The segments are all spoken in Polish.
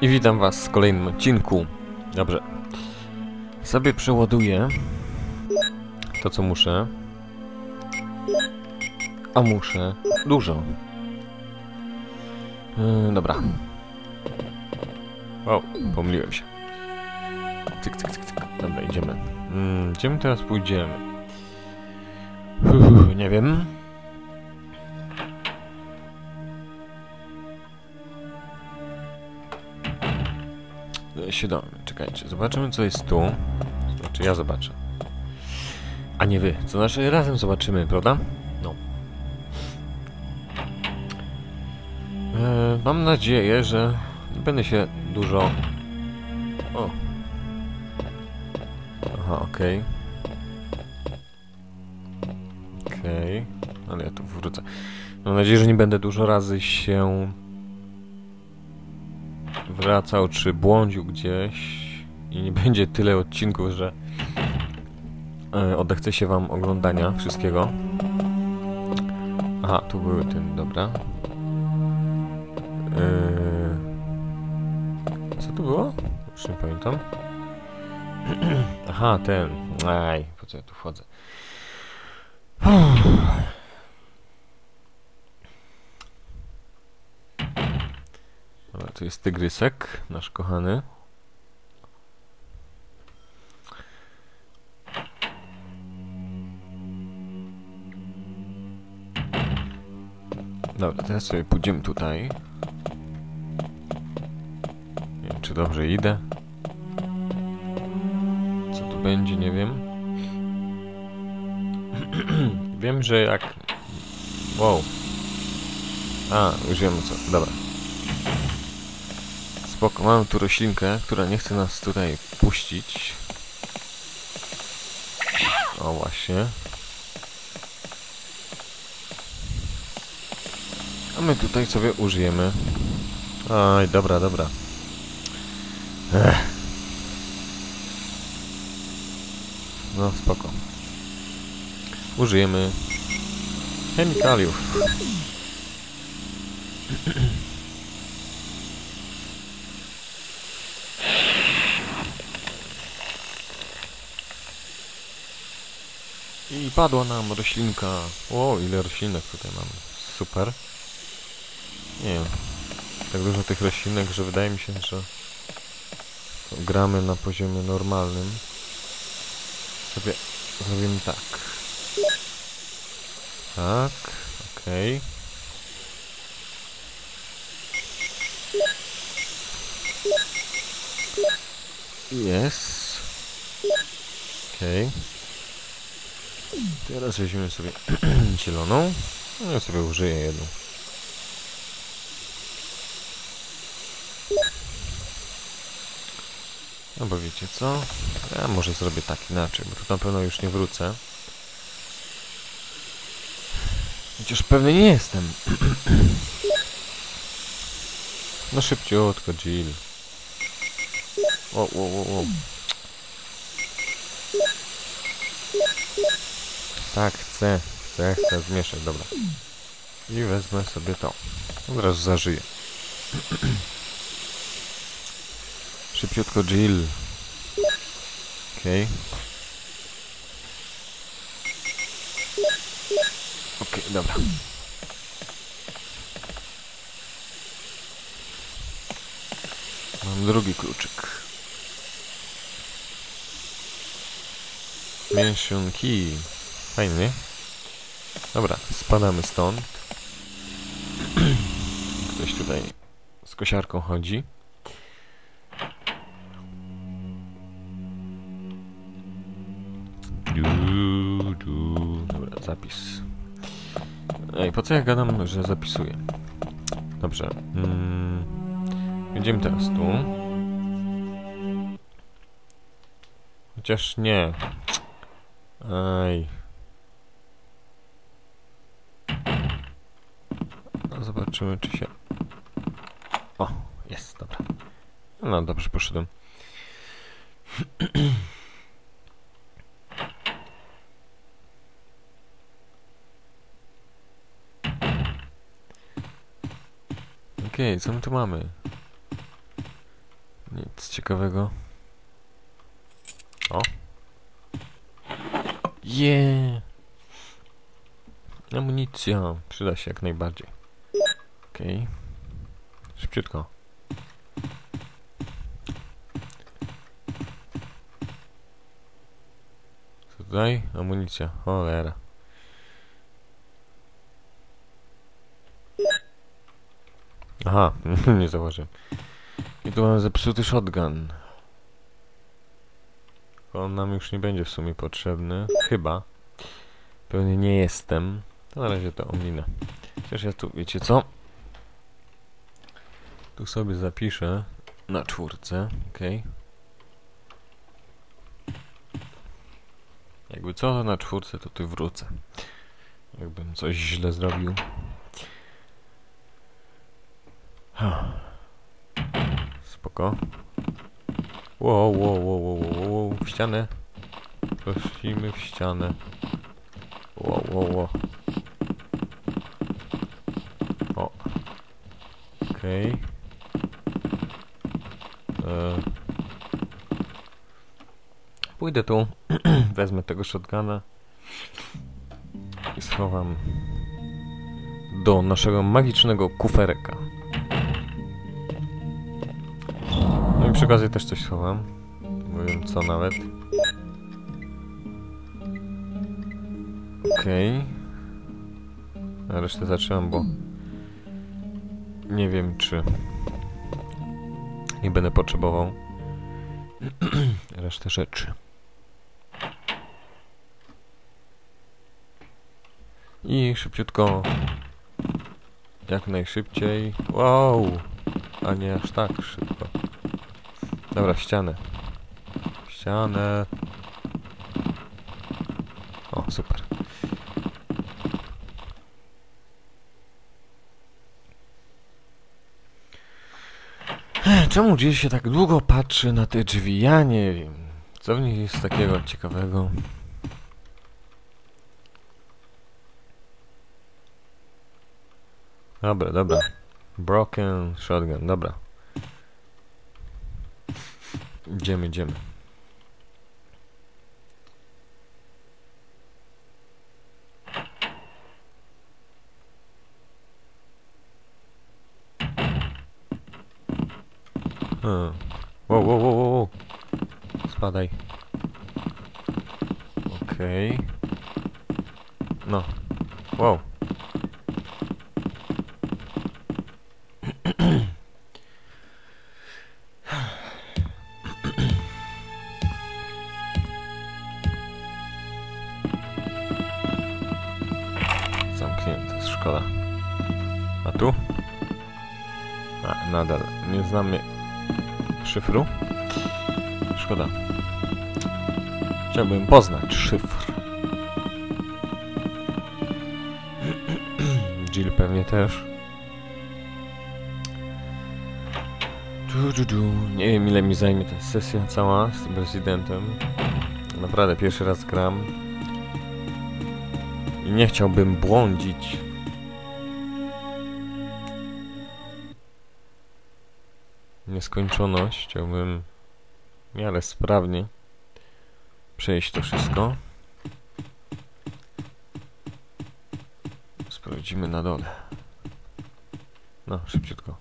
I witam was w kolejnym odcinku. Dobrze. Sobie przeładuję to, co muszę. A muszę dużo. Yy, dobra. Wow, pomyliłem się. Cyk, cyk, cyk, cyk. Dobra, idziemy. Mm, gdzie my teraz pójdziemy? Uff, nie wiem. Siedem. Czekajcie, zobaczymy co jest tu. Znaczy ja zobaczę. A nie wy. Co znaczy razem zobaczymy, prawda? No. E, mam nadzieję, że nie będę się dużo... O. Aha, okej. Okej. Ale ja tu wrócę. Mam nadzieję, że nie będę dużo razy się wracał czy błądził gdzieś i nie będzie tyle odcinków, że e, odechce się wam oglądania wszystkiego. Aha, tu były ten, dobra. E, co tu było? Już nie pamiętam. Aha, ten. Aj, po co ja tu wchodzę? Dobra, tu jest tygrysek, nasz kochany. Dobra, teraz sobie pójdziemy tutaj. Nie wiem, czy dobrze idę. Co tu będzie, nie wiem. wiem, że jak... Wow. A, już wiem co. Dobra. Spoko, mamy tu roślinkę, która nie chce nas tutaj puścić. O, właśnie. A my tutaj sobie użyjemy. Oj, dobra, dobra. Ech. No, spoko. Użyjemy chemikaliów. I padła nam roślinka. O, ile roślinek tutaj mamy. Super. Nie wiem. Tak dużo tych roślinek, że wydaje mi się, że gramy na poziomie normalnym. Sobie zrobimy tak. Tak, okej. Okay. Okej. Okay. Teraz weźmiemy sobie zieloną. No ja sobie użyję jedną. No bo wiecie co? Ja może zrobię tak inaczej, bo to na pewno już nie wrócę. Chociaż pewny nie jestem. no szybciutko, Jill. O, o, o, o. Tak, chcę, chcę, chcę zmieszać, dobra. I wezmę sobie to. Od razu zażyję. Szybciutko Jill. Okej. Okay. Okej, okay, dobra. Mam drugi kluczyk. Mention Fajny. Dobra, spadamy stąd. Ktoś tutaj z kosiarką chodzi. Du, du. Dobra, zapis. Ej, po co ja gadam, że zapisuję? Dobrze. Mm. Idziemy teraz tu. Chociaż nie. Ej. Zobaczymy, czy się... O, jest, dobra. No, dobrze, poszedłem. Okej, okay, co my tu mamy? Nic ciekawego. O. Je. Amunicja. Przyda się jak najbardziej. Okej. Szybciutko. Co tutaj? Amunicja. Cholera. Aha, nie zauważyłem. I tu mamy zepsuty shotgun. On nam już nie będzie w sumie potrzebny. Chyba. Pewnie nie jestem. To na razie to ominę. Chociaż ja tu, wiecie co? Tu sobie zapiszę na czwórce, okej. Jakby co na czwórce, to tu wrócę. Jakbym coś źle zrobił. Spoko. Wow, wow, wow, wow, wow, w ścianę. Prosimy w ścianę. Wow, wow, wow. O. Okej. E. Pójdę tu, wezmę tego shotguna i schowam do naszego magicznego kufereka. No i przy okazji też coś schowam. Wiem co nawet. Okej. A resztę zatrzymam, bo nie wiem czy nie będę potrzebował resztę rzeczy. I szybciutko jak najszybciej. Wow! A nie aż tak szybko. Dobra, ścianę. Ścianę. O, super. Czemu gdzieś się tak długo patrzy na te drzwi? Ja nie wiem. Co w nich jest takiego ciekawego? Dobra, dobra. Broken shotgun, dobra. Idziemy, idziemy. Hmm. Wow, wow, wow, wow. Spadaj. Okej. No. Wow. Znamy szyfru. Szkoda. Chciałbym poznać szyfr. Jill pewnie też. Nie wiem ile mi zajmie ta sesja cała z tym rezydentem. Naprawdę pierwszy raz gram. I nie chciałbym błądzić. Nieskończoność. Chciałbym w miarę sprawnie przejść to wszystko. Sprawdzimy na dole. No, szybciutko.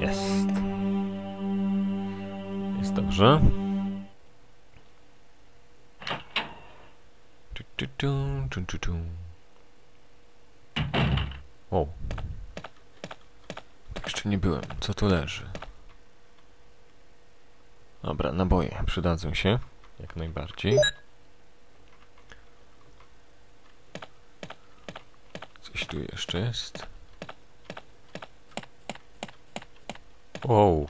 Jest. Jest dobrze. O. Jeszcze nie byłem. Co tu leży? Dobra, naboje przydadzą się. Jak najbardziej. Coś tu jeszcze jest. Wow.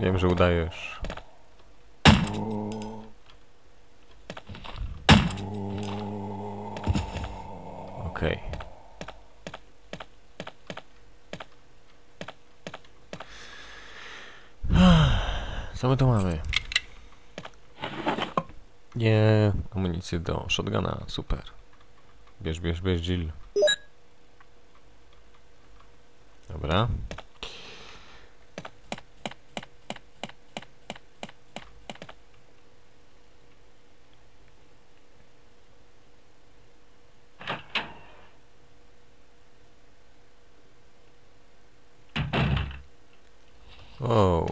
Wiem, że udajesz. Okej. Co my tu mamy? Nie, amunicję do shotguna, super. Bierz, bierz, bierz, Jill. Dobra. Wow.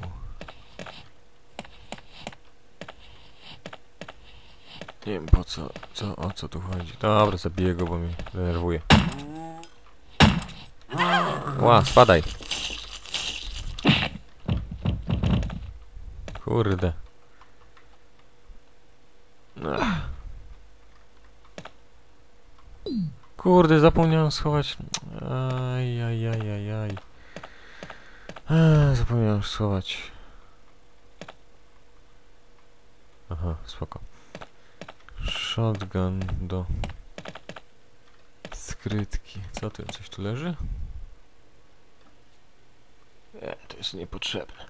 Nie wiem po co, co, o co tu chodzi. Dobra, zabiję go, bo mnie denerwuje. Ła, spadaj. Kurde. Ach. Kurde, zapomniałem schować. Aj, aj, aj, aj, aj. Zapomniałem schować. Aha, spoko. Shotgun do skrytki. Co tu? Coś tu leży? Nie, to jest niepotrzebne.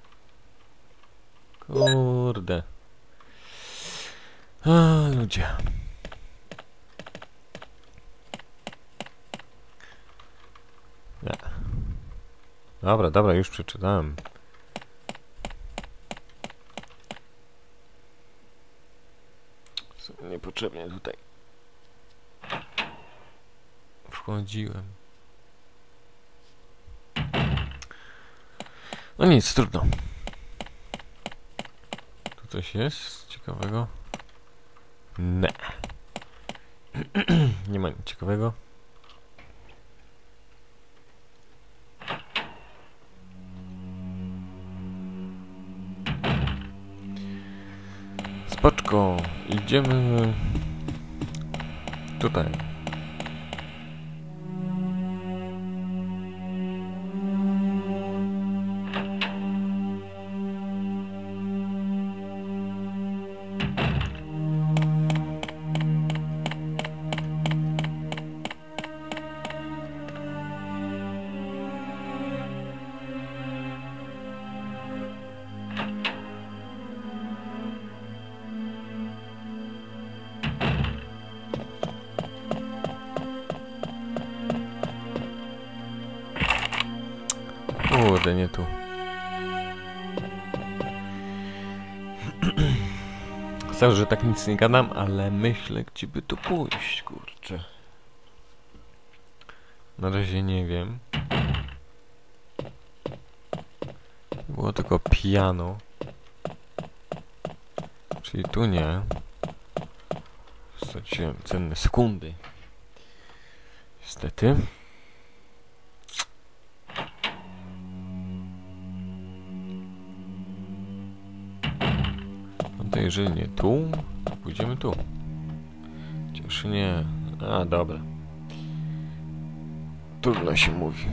Kurde. A, ludzie. Nie. Dobra, dobra, już przeczytałem. Co Niepotrzebnie tutaj wchodziłem. No nic, trudno. Tu coś jest ciekawego? Nie. Nie ma nic ciekawego. Spoczko, idziemy tutaj. Kurde, nie tu. Chcę, że tak nic nie gadam, ale myślę, gdzie by tu pójść, kurczę. Na razie nie wiem. Było tylko piano. Czyli tu nie. Straciłem cenne sekundy. Niestety. To jeżeli nie tu, to pójdziemy tu. Chociaż nie. A, dobra. Trudno się mówi.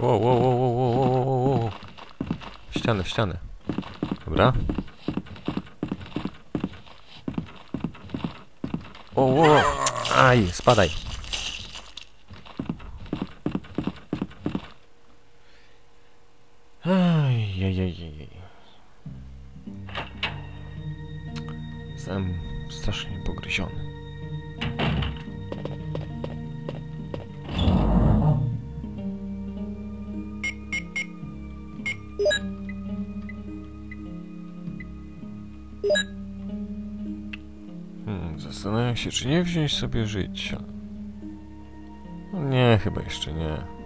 Wow, wow, wow, wow, wow, wow, wow, w ścianę. Dobra. O, wow. Aj, spadaj. Aj, aj, aj, aj. Jestem strasznie pogryziony. Się, czy nie wziąć sobie życia. No nie, chyba jeszcze nie.